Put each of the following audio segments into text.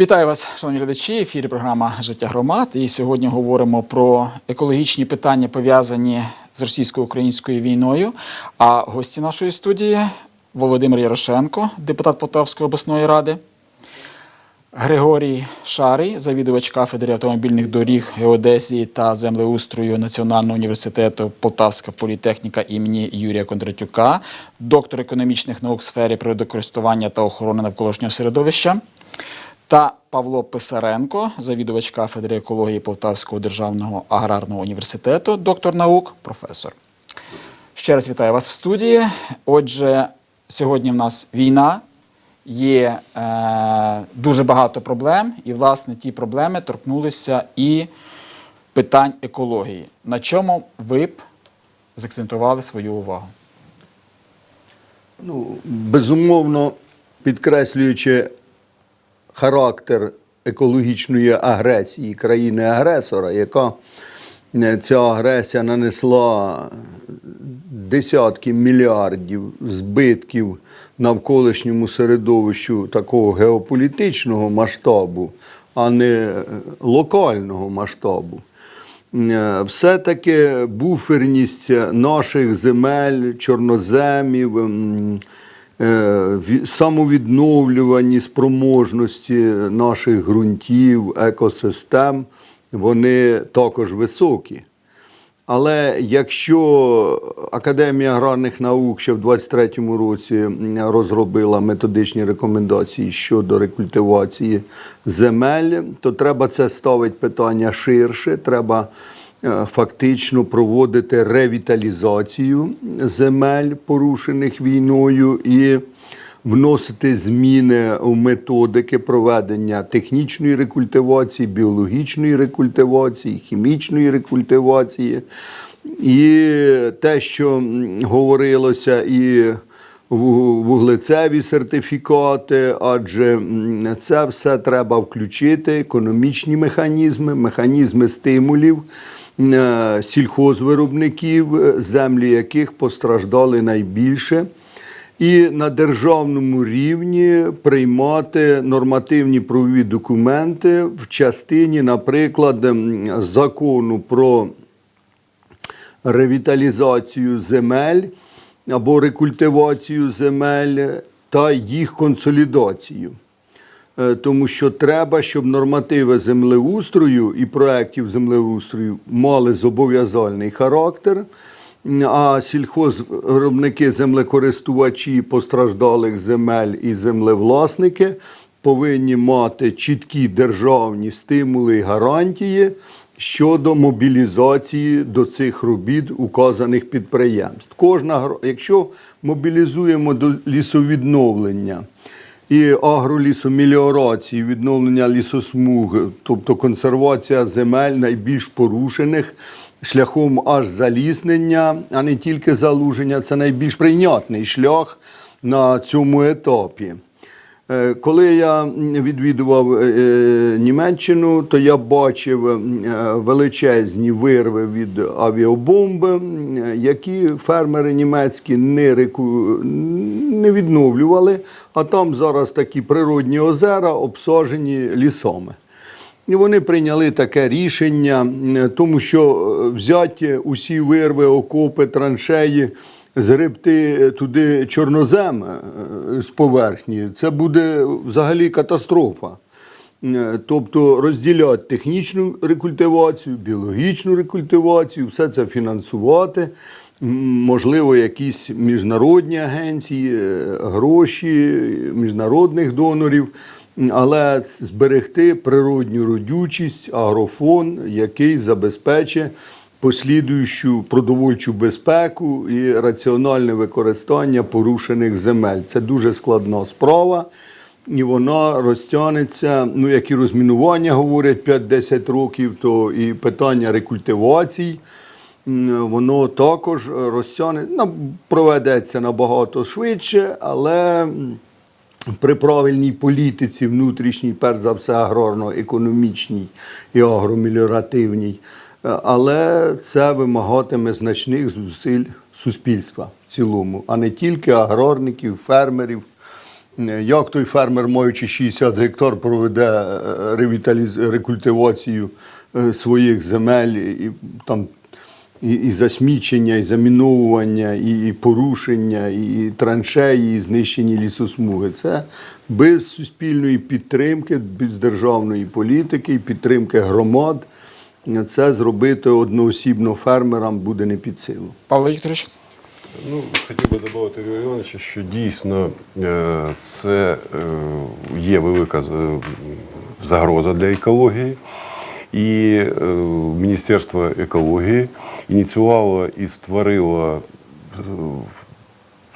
Вітаю вас, шановні глядачі. Ефірі програма Життя громад. І сьогодні говоримо про екологічні питання, пов'язані з російсько-українською війною. А гості нашої студії Володимир Ярошенко, депутат Полтавської обласної ради, Григорій Шарий, завідувач кафедри автомобільних доріг, геодезії та землеустрою Національного університету Полтавська політехніка імені Юрія Кондратюка, доктор економічних наук в сфері природокористування та охорони навколишнього середовища. Та Павло Писаренко, завідувач кафедри екології Полтавського державного аграрного університету, доктор наук, професор. Ще раз вітаю вас в студії. Отже, сьогодні в нас війна, є е, дуже багато проблем, і, власне, ті проблеми торкнулися і питань екології. На чому ви б закцентували свою увагу? Ну, безумовно, підкреслюючи характер екологічної агресії країни-агресора, яка е, ця агресія нанесла десятки мільярдів збитків навколишньому середовищу такого геополітичного масштабу, а не е, локального масштабу. Е, Все-таки буферність наших земель, чорноземів, м, е, ві- самовідновлювані спроможності наших ґрунтів, екосистем, вони також високі. Але якщо Академія аграрних наук ще в 23-му році розробила методичні рекомендації щодо рекультивації земель, то треба це ставити питання ширше. Треба е, фактично проводити ревіталізацію земель, порушених війною, і вносити зміни у методики проведення технічної рекультивації, біологічної рекультивації, хімічної рекультивації. І те, що говорилося і вуглецеві сертифікати, адже це все треба включити, економічні механізми, механізми стимулів е, сільхозвиробників, е, землі яких постраждали найбільше і на державному рівні приймати нормативні правові документи в частині, наприклад, закону про ревіталізацію земель або рекультивацію земель та їх консолідацію. Е, Тому що треба, щоб нормативи землеустрою і проєктів землеустрою мали зобов'язальний характер, а сільхозвиробники, землекористувачі постраждалих земель і землевласники повинні мати чіткі державні стимули і гарантії щодо мобілізації до цих робіт указаних підприємств. Кожна, якщо мобілізуємо до лісовідновлення, і агролісомеліорації, відновлення лісосмуг, тобто консервація земель найбільш порушених шляхом аж заліснення, а не тільки залуження, це найбільш прийнятний шлях на цьому етапі. Е, Коли я відвідував е, е, Німеччину, то я бачив величезні вирви від авіабомби, які фермери німецькі не, реку... не відновлювали, а там зараз такі природні озера обсаджені лісами. І вони прийняли таке рішення, тому що взяті усі вирви, окопи, траншеї, згребти туди чорнозем е, з поверхні, це буде взагалі катастрофа. Е, Тобто розділяти технічну рекультивацію, біологічну рекультивацію, все це фінансувати. Можливо, якісь міжнародні агенції, е, гроші міжнародних донорів, але зберегти природню родючість, агрофон, який забезпечить послідуючу продовольчу безпеку і раціональне використання порушених земель. Це дуже складна справа. І вона розтягнеться, ну як і розмінування говорять 5-10 років, то і питання рекультивацій, воно також розтягне, ну, проведеться набагато швидше, але при правильній політиці внутрішній, перш за все, аграрно-економічній і агромеліоративній, е, але це вимагатиме значних зусиль суспільства в цілому, а не тільки аграрників, фермерів як той фермер, маючи 60 гектар, проведе е, ревіталіз... рекультивацію е, своїх земель і там. І, і засмічення, і заміновування, і, і порушення, і траншеї, і знищені лісосмуги. Це без суспільної підтримки, без державної політики підтримки громад. Це зробити одноосібно фермерам буде не під силу. Павло Вікторович? Ну, хотів би додати Юрія Івановича, що дійсно е, це е, є велика е, загроза для екології. І Міністерство екології ініціювало і створило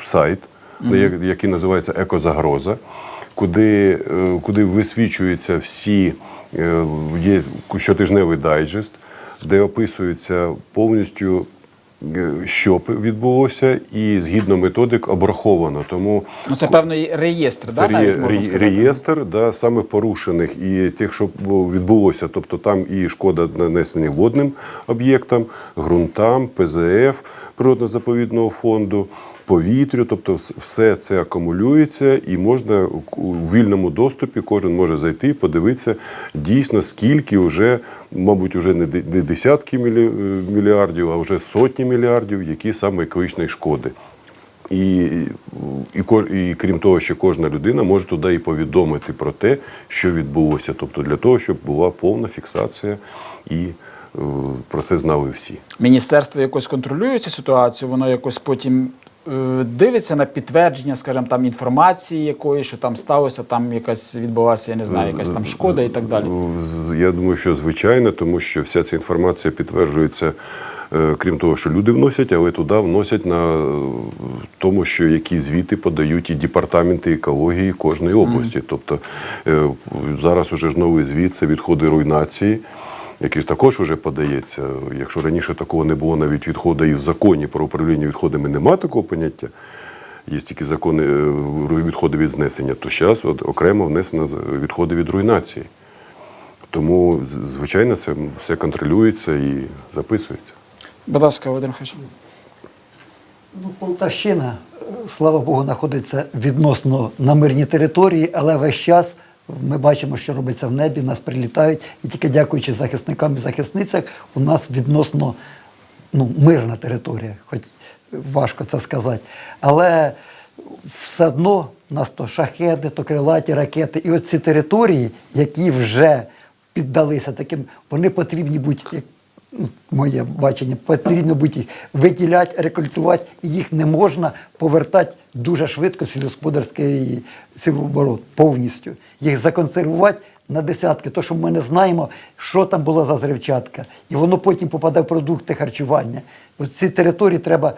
сайт, який називається Екозагроза, куди, е, куди висвічуються всі е, є щотижневий дайджест, де описується повністю. е, Що відбулося, і згідно методик обраховано. Тому Ну, це певний реєстр, да, це навіть можна сказати? реєстр да, саме порушених і тих, що відбулося. Тобто там і шкода нанесення водним об'єктам, ґрунтам, ПЗФ природно-заповідного фонду, повітрю. Тобто все це акумулюється і можна у вільному доступі кожен може зайти і подивитися дійсно, скільки вже, мабуть, вже не десятки мільярдів, а вже сотні мільярдів, які саме екологічної шкоди. І, і, і крім того, що кожна людина може туди і повідомити про те, що відбулося. Тобто для того, щоб була повна фіксація і е, про це знали всі. Міністерство якось контролює цю ситуацію, воно якось потім е, дивиться на підтвердження, скажімо, там інформації якої, що там сталося, там якась відбулася, я не знаю, якась там шкода і так далі. Я думаю, що звичайно, тому що вся ця інформація підтверджується, е, крім того, що люди вносять, але туди вносять на е, тому, що які звіти подають і департаменти екології кожної області. Тобто е, зараз уже ж новий звіт це відходи руйнації. Який також вже подається. Якщо раніше такого не було, навіть відходи і в законі про управління відходами немає такого поняття, є тільки закони е, відходи від знесення, то зараз от окремо внесено відходи від руйнації. Тому, звичайно, це все контролюється і записується. Будь ласка, Володимир Михайлович. Ну, Полтавщина, е, слава Богу, знаходиться відносно на мирній території, але весь час ми бачимо, що робиться в небі, нас прилітають, і тільки дякуючи захисникам і захисницях, у нас відносно ну, мирна територія, хоч важко це сказати. Але все одно у нас то шахеди, то крилаті ракети. І от ці території, які вже піддалися таким, вони потрібні бути, як моє бачення, потрібно бути виділяти, рекультувати, і їх не можна повертати дуже швидко сільськогосподарський сівооборот повністю. Їх законсервувати на десятки, то що ми не знаємо, що там було за зривчатка. І воно потім попадає в продукти харчування. От ці території треба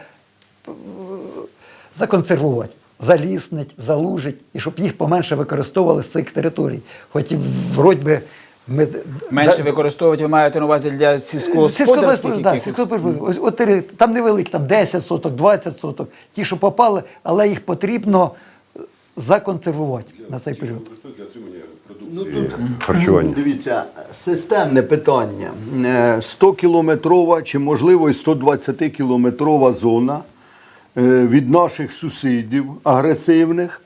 законсервувати, заліснить, залужить, і щоб їх поменше використовували з цих територій. Хоч і вроді би ми Менше да- використовувати ви маєте на увазі для сільськогосподарських да, якихось. Ось- от там невеликі, там 10 соток, 20 соток, ті, що попали, але їх потрібно е, законсервувати на цей період. Для отримання продукції харчування. Дивіться, системне питання. Е, 100-кілометрова чи, можливо, і 120-кілометрова зона е, від наших сусідів агресивних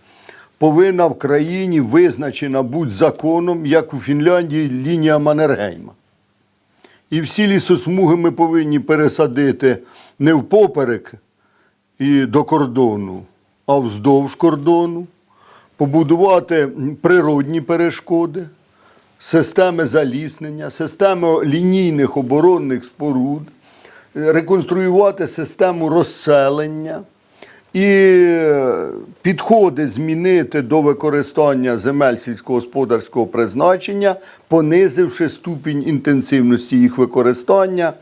повинна в країні визначена бути законом, як у Фінляндії лінія Маннергейма. І всі лісосмуги ми повинні пересадити не впоперек і до кордону, а вздовж кордону, побудувати природні перешкоди, системи заліснення, системи лінійних оборонних споруд, реконструювати систему розселення і підходи змінити до використання земель сільськогосподарського призначення, понизивши ступінь інтенсивності їх використання,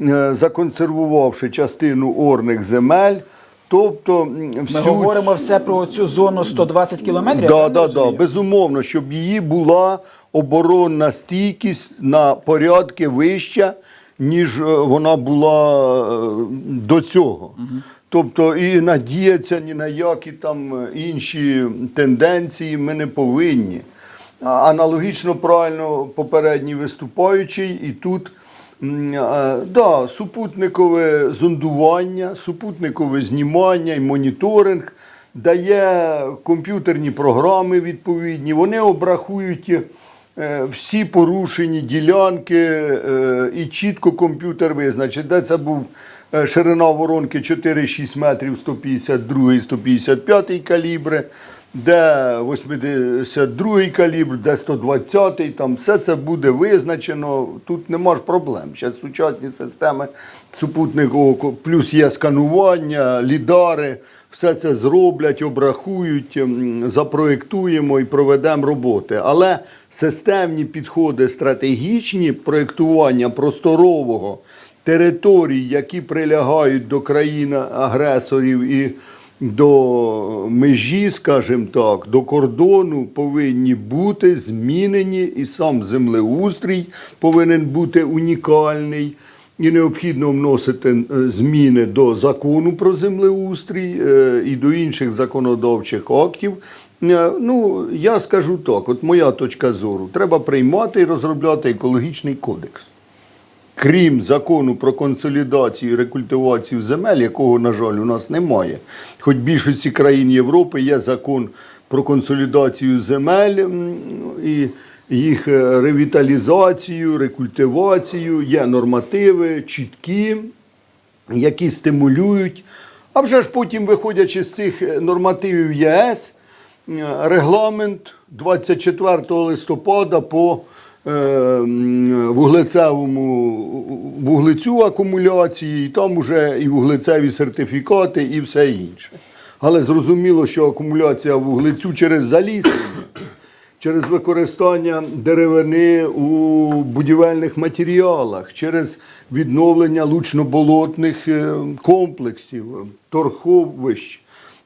е, законсервувавши частину орних земель. Тобто м, Ми говоримо все про цю зону 120 кілометрів. Да, да, да, безумовно, щоб її була оборонна стійкість на порядки вища, ніж е, вона була е, до цього. Тобто і надіятися ні на які там е, інші тенденції ми не повинні. Аналогічно правильно попередній виступаючий, і тут е, да, супутникове зондування, супутникове знімання і моніторинг дає комп'ютерні програми відповідні, вони обрахують е, всі порушені ділянки і чітко комп'ютер визначить, де це був ширина воронки 4-6 метрів 152 155 калібри, де 82 калібр, де 120, там все це буде визначено. Тут нема ж проблем. Зараз сучасні системи супутникового, плюс є сканування, лідари, все це зроблять, обрахують, ем, запроєктуємо і проведемо роботи. Але системні підходи стратегічні проєктування просторового територій, які прилягають до країн-агресорів і до межі, скажімо так, до кордону повинні бути змінені, і сам землеустрій повинен бути унікальний. І необхідно вносити е, зміни до закону про землеустрій е, і до інших законодавчих актів. Е, Ну, я скажу так: от моя точка зору, треба приймати і розробляти екологічний кодекс крім закону про консолідацію і рекультивацію земель, якого, на жаль, у нас немає. Хоч в більшості країн Європи є закон про консолідацію земель і їх е, ревіталізацію, рекультивацію, є нормативи чіткі, які стимулюють. А вже ж потім, виходячи з цих е, нормативів ЄС, е, регламент 24 листопада по вуглецевому вуглецю акумуляції, і там вже і вуглецеві сертифікати, і все інше. Але зрозуміло, що акумуляція вуглецю через заліз через використання деревини у будівельних матеріалах, через відновлення лучно-болотних е, комплексів, е, торховищ.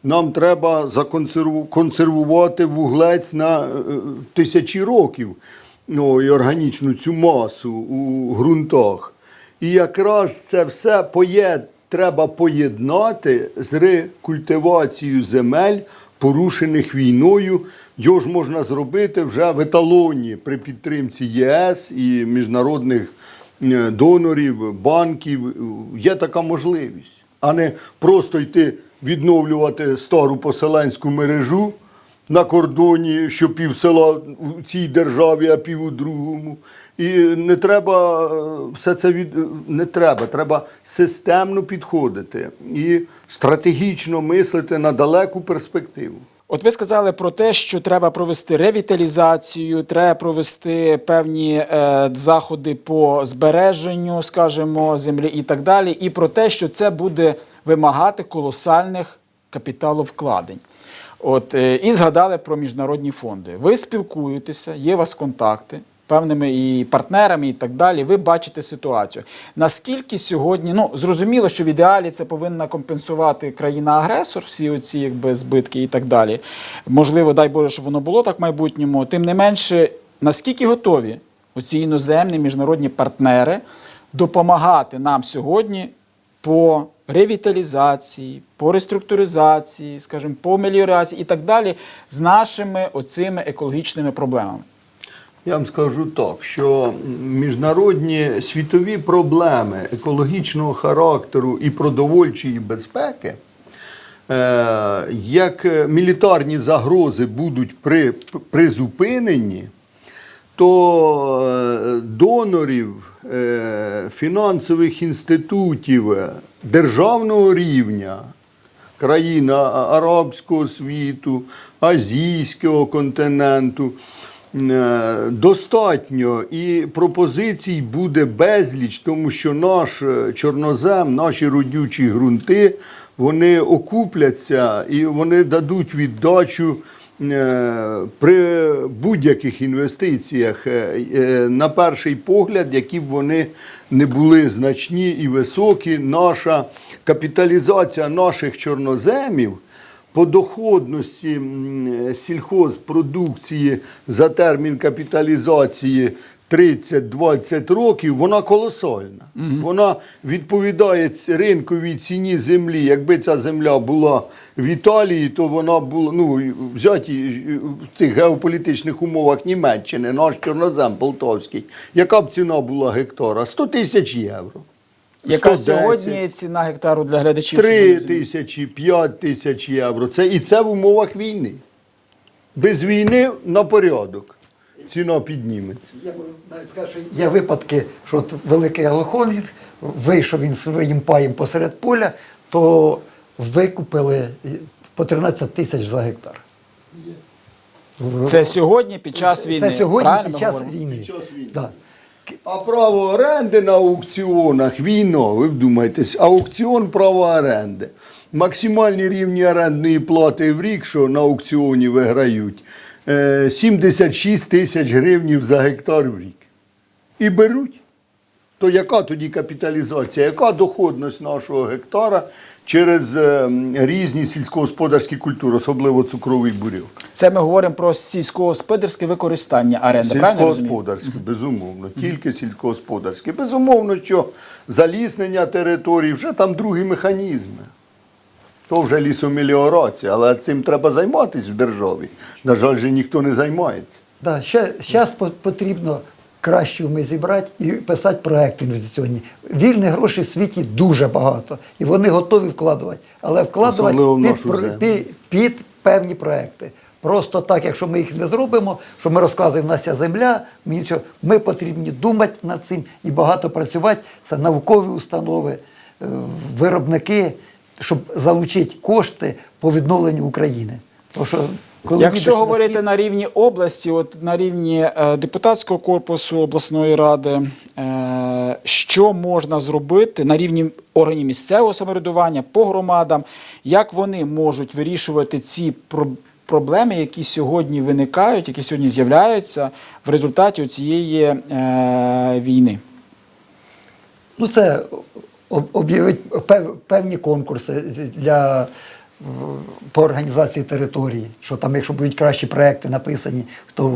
Нам треба законсерву- консервувати вуглець на е, тисячі років ну, і органічну цю масу у ґрунтах. І якраз це все поє... треба поєднати з рекультивацією земель, порушених війною. Його ж можна зробити вже в еталоні при підтримці ЄС і міжнародних е, донорів, банків. Є така можливість, а не просто йти відновлювати стару поселенську мережу на кордоні, що пів села у цій державі, а пів у другому. І не треба е, все це від не треба. Треба системно підходити і стратегічно мислити на далеку перспективу. От ви сказали про те, що треба провести ревіталізацію, треба провести певні е, заходи по збереженню, скажімо, землі і так далі, і про те, що це буде вимагати колосальних капіталовкладень. От, е, і згадали про міжнародні фонди. Ви спілкуєтеся, є у вас контакти певними і партнерами, і так далі. Ви бачите ситуацію. Наскільки сьогодні, ну зрозуміло, що в ідеалі це повинна компенсувати країна-агресор, всі оці якби збитки і так далі. Можливо, дай Боже, щоб воно було так в майбутньому. Тим не менше, наскільки готові оці іноземні міжнародні партнери допомагати нам сьогодні по ревіталізації, по реструктуризації, скажімо, по меліорації і так далі з нашими оцими екологічними проблемами. Я вам скажу так, що міжнародні світові проблеми екологічного характеру і продовольчої безпеки, е, як мілітарні загрози будуть при, призупинені, то е, донорів, е, фінансових інститутів державного рівня, країн арабського світу, азійського континенту. е, Достатньо і пропозицій буде безліч, тому що наш е, чорнозем, наші родючі ґрунти, вони окупляться і вони дадуть віддачу при будь-яких інвестиціях, е, е, на перший погляд, які б вони не були значні і високі, наша капіталізація наших чорноземів по доходності сільхозпродукції за термін капіталізації 30-20 років, вона колосальна. Вона відповідає ринковій ціні землі. Якби ця земля була в Італії, то вона була ну, взяті в цих геополітичних умовах Німеччини, наш чорнозем Полтавський. Яка б ціна була гектара? 100 тисяч євро. Яка 110. сьогодні ціна гектару для глядачів? щоб 3 тисячі, 5 тисяч євро. Це, і це в умовах війни. Без війни на порядок. Ціна підніметься. Я можу навіть сказати, що є випадки, що от великий алохонір, вийшов він своїм паєм посеред поля, то викупили по 13 тисяч за гектар. Це сьогодні під час війни. Це сьогодні Правильно під час говоримо? війни. Під час війни. Да. А право оренди на аукціонах війна, ви вдумайтесь, аукціон право оренди. Максимальні рівні орендної плати в рік, що на аукціоні виграють, 76 тисяч гривнів за гектар в рік. І беруть. То яка тоді капіталізація, яка доходність нашого гектара через е, різні сільськогосподарські культури, особливо цукровий буряк? Це ми говоримо про сільськогосподарське використання оренди. Правильно? Сільськогосподарське, безумовно, тільки сільськогосподарське. Безумовно, що заліснення територій вже там другі механізми. То вже лісомеліорація, але цим треба займатися в державі. На жаль, же ніхто не займається. Да, ще зараз потрібно краще ми зібрати і писати проекти інвестиційні. Вільних грошей в світі дуже багато, і вони готові вкладувати. Але вкладувати під, під, під певні проекти. Просто так, якщо ми їх не зробимо, що ми розказуємо, нас ця земля, ми, нічого, ми потрібні думати над цим і багато працювати. Це наукові установи, е, виробники, щоб залучити кошти по відновленню України. Тому що, коли Якщо їдеш на говорити на рівні області, от на рівні е, депутатського корпусу обласної ради, е, що можна зробити на рівні органів місцевого самоврядування по громадам, як вони можуть вирішувати ці проблеми, які сьогодні виникають, які сьогодні з'являються в результаті цієї е, війни? Ну, це об- об'явить пев- певні конкурси для по організації території, що там, якщо будуть кращі проекти написані, хто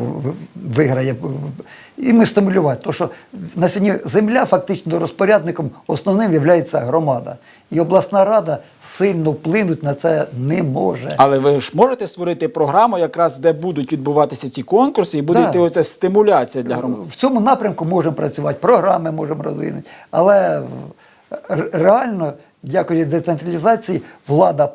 виграє. І ми стимулювати. Тому що на сьогодні земля фактично розпорядником основним є громада. І обласна рада сильно вплинути на це не може. Але ви ж можете створити програму, якраз де будуть відбуватися ці конкурси, і буде Да. йти оця стимуляція для громад. В цьому напрямку можемо працювати, програми можемо розвинути. Але реально, дякую децентралізації, влада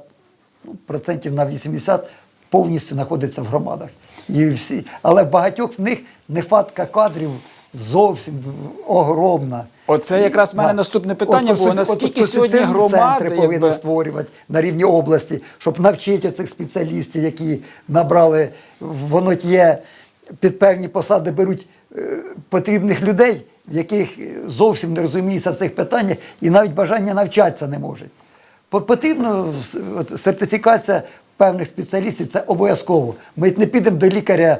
ну, процентів на 80 повністю знаходиться в громадах. І всі, але в багатьох з них нехватка кадрів зовсім огромна. Оце якраз в мене наступне питання було. Наскільки сьогодні центри громади, повинні якби- створювати на рівні області, щоб навчити цих спеціалістів, які набрали воно є під певні посади, беруть е, потрібних людей, в яких е, зовсім не розуміються в цих питаннях і навіть бажання навчатися не можуть. По- Потрібно от, сертифікація певних спеціалістів, це обов'язково. Ми не підемо до лікаря,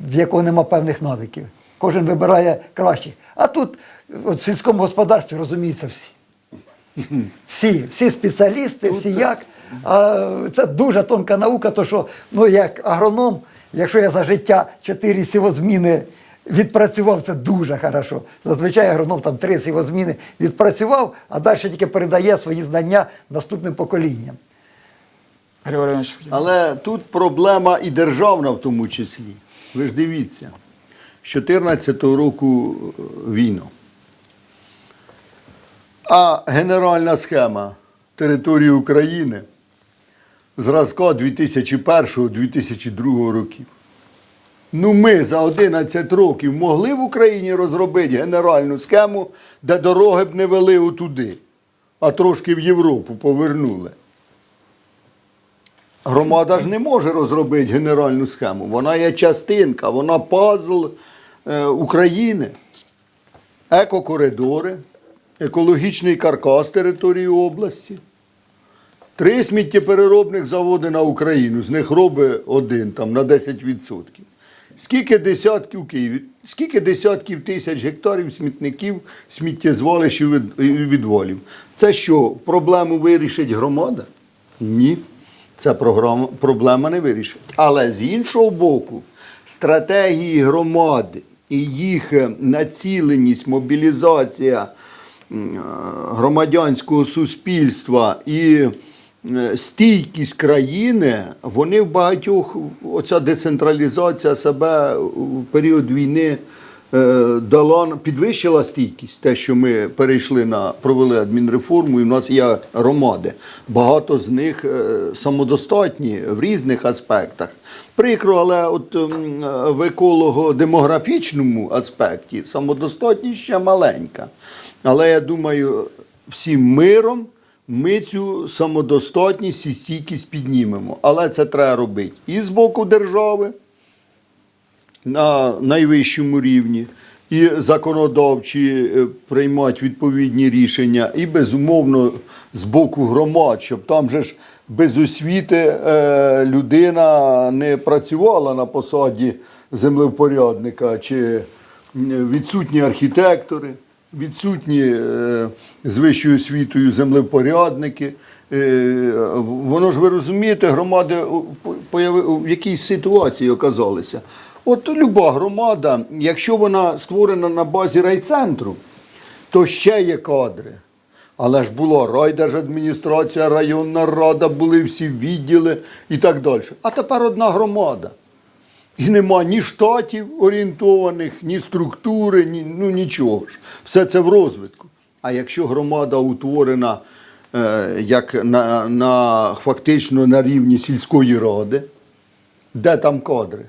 в якого нема певних навиків. Кожен вибирає кращих. А тут от, в сільському господарстві розуміються всі. Всі, всі спеціалісти, всі як. А це дуже тонка наука, то що ну, як агроном, якщо я за життя чотири сівозміни відпрацював, це дуже хорошо. Зазвичай агроном там три сівозміни відпрацював, а далі тільки передає свої знання наступним поколінням. Але тут проблема і державна в тому числі. Ви ж дивіться, з 2014 року е, війна. А генеральна схема території України зразка 2001-2002 років. Ну, ми за 11 років могли в Україні розробити генеральну схему, де дороги б не вели отуди, а трошки в Європу повернули. Громада ж не може розробити генеральну схему. Вона є частинка, вона пазл е, України. Екокоридори, екологічний каркас території області. Три сміттєпереробних заводи на Україну, з них робить один там на 10%. Скільки десятків Києві, скільки десятків тисяч гектарів смітників, сміттєзвалищ і відвалів. Це що, проблему вирішить громада? Ні. Ця програма, проблема не вирішить. Але з іншого боку, стратегії громади і їх е, націленість, мобілізація е, громадянського суспільства і стійкість країни, вони в багатьох, оця децентралізація себе в період війни е, дала, підвищила стійкість, те, що ми перейшли на провели адмінреформу, і в нас є громади. Багато з них е, самодостатні в різних аспектах. Прикро, але от ем, в еколого-демографічному аспекті самодостатність ще маленька. Але я думаю, всім миром ми цю самодостатність і стійкість піднімемо. Але це треба робити і з боку держави на найвищому рівні, і законодавчі е, приймати відповідні рішення, і безумовно з боку громад, щоб там же ж без освіти е, людина не працювала на посаді землевпорядника чи відсутні архітектори, відсутні е, з вищою освітою землевпорядники. Е, Воно ж ви розумієте, громади в якійсь ситуації оказалися. От люба громада, якщо вона створена на базі райцентру, то ще є кадри. Але ж була райдержадміністрація, районна рада, були всі відділи і так далі. А тепер одна громада. І нема ні штатів орієнтованих, ні структури, ні, ну нічого ж. Все це в розвитку. А якщо громада утворена е, як на, на, фактично на рівні сільської ради, де там кадри?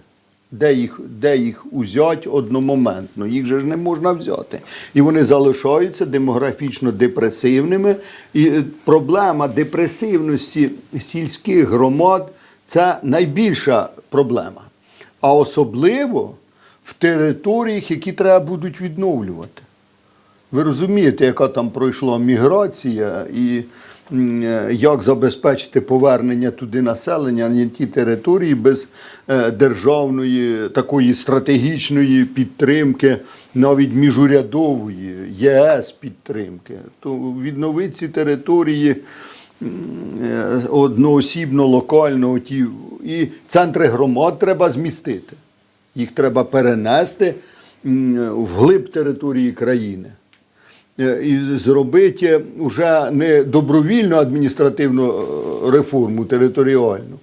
Де їх, де їх узяти одномоментно? Їх же ж не можна взяти. І вони залишаються демографічно депресивними. І е, проблема депресивності сільських громад це найбільша проблема. А особливо в територіях, які треба будуть відновлювати. Ви розумієте, яка там пройшла міграція і е, як забезпечити повернення туди населення на ті території без е, державної такої стратегічної підтримки, навіть міжурядової, ЄС підтримки. То відновити ці території одноосібно, локально, ті, і центри громад треба змістити. Їх треба перенести м, вглиб території країни. Е, І зробити вже не добровільну адміністративну е, реформу територіальну,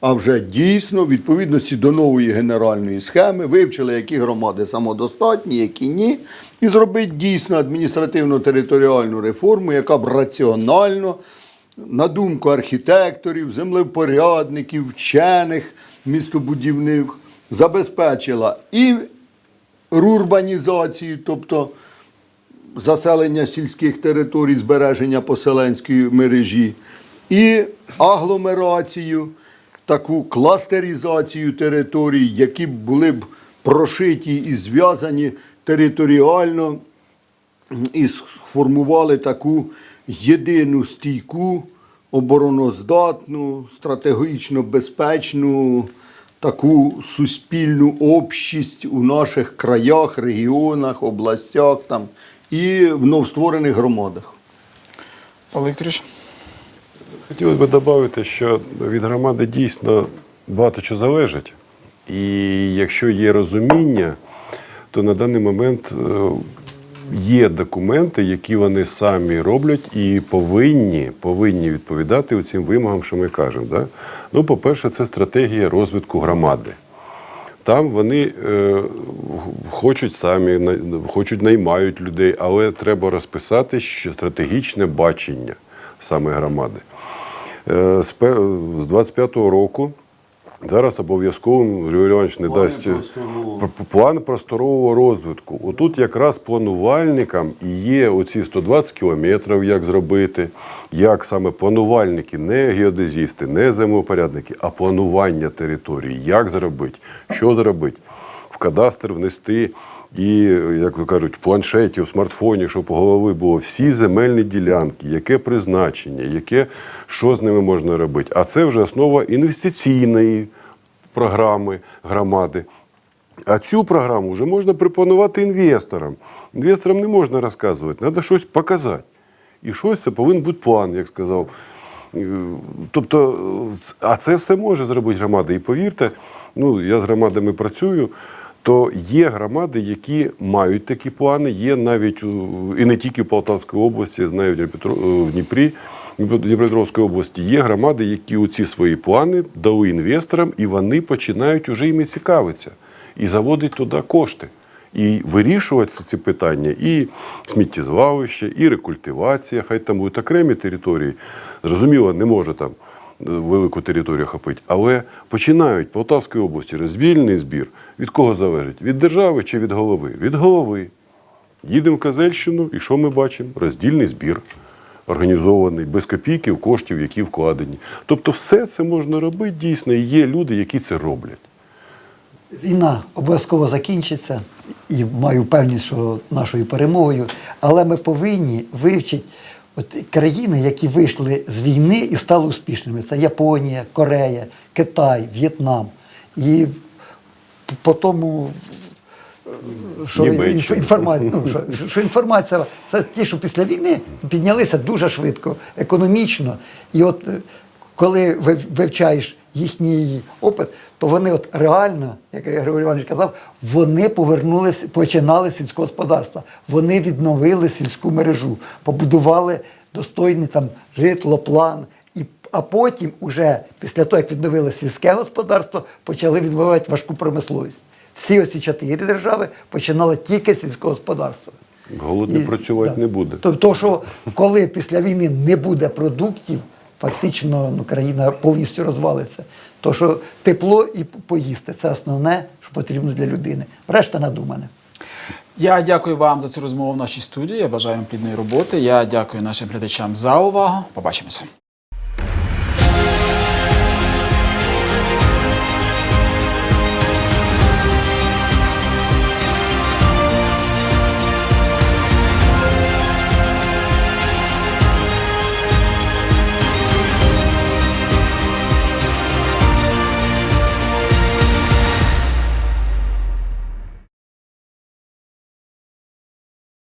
а вже дійсно в відповідності до нової генеральної схеми вивчили, які громади самодостатні, які ні, і зробити дійсно адміністративну територіальну реформу, яка б раціонально, на думку архітекторів, землевпорядників, вчених, містобудівних, забезпечила і рурбанізацію, тобто заселення сільських територій, збереження поселенської мережі, і агломерацію, таку кластеризацію територій, які були б прошиті і зв'язані територіально, і сформували таку єдину стійку, обороноздатну, стратегічно безпечну, таку суспільну общість у наших краях, регіонах, областях там, і в новостворених громадах. Павло Вікторович? Хотілося б додати, що від громади дійсно багато чого залежить. І якщо є розуміння, то на даний момент е, є документи, які вони самі роблять і повинні, повинні відповідати цим вимогам, що ми кажемо. Да? Ну, по-перше, це стратегія розвитку громади. Там вони е, хочуть самі, хочуть наймають людей, але треба розписати що стратегічне бачення саме громади. Е, з 25-го року зараз обов'язково Григорій Іванович не дасть е, план просторового розвитку. Отут якраз планувальникам і є оці 120 кілометрів, як зробити, як саме планувальники, не геодезісти, не землепорядники, а планування території, як зробити, що зробити, в кадастр внести. І, як то кажуть, в планшеті, в смартфоні, щоб у голови було всі земельні ділянки, яке призначення, яке, що з ними можна робити. А це вже основа інвестиційної програми громади. А цю програму вже можна пропонувати інвесторам. Інвесторам не можна розказувати, треба щось показати. І щось це повинен бути план, як сказав. Е, Тобто, е, а це все може зробити громада. І повірте, ну я з громадами працюю. То є громади, які мають такі плани, є навіть у- і не тільки в Полтавській області, знаю в Дніпро- в Дніпрі, Дніпропетровській області. Є громади, які у ці свої плани дали інвесторам, і вони починають уже іми цікавитися і заводить туди кошти. і вирішувати ці питання, і сміттєзвалище, і рекультивація, хай там будуть окремі території. Зрозуміло, не може там е, велику територію охопити, але починають в Полтавській області роздільний збір. Від кого залежить? Від держави чи від голови? Від голови. Їдемо в Казельщину, і що ми бачимо? Роздільний збір. Організований без копійків коштів, які вкладені. Тобто, все це можна робити дійсно, і є люди, які це роблять. Війна обов'язково закінчиться і маю впевненість, що нашою перемогою. Але ми повинні вивчити от країни, які вийшли з війни і стали успішними. Це Японія, Корея, Китай, В'єтнам. І по тому, що, інформація, ну, що, що інформація, це ті, що після війни піднялися дуже швидко, економічно. І от коли ви вивчаєш їхній опит, то вони от реально, як Григорій Іванович казав, вони повернулися, починали з сільського господарства. Вони відновили сільську мережу, побудували достойний там житлоплан. І, а потім, уже після того, як відновили сільське господарство, почали відбувати важку промисловість. Всі оці чотири держави починали тільки з сільського господарства. Голодний працювати не буде. Тобто, що коли після війни не буде продуктів, фактично ну, країна повністю розвалиться. То що тепло і поїсти це основне, що потрібно для людини. Решта надумане. Я дякую вам за цю розмову в нашій студії. Я бажаю вам плідної роботи. Я дякую нашим глядачам за увагу. Побачимося.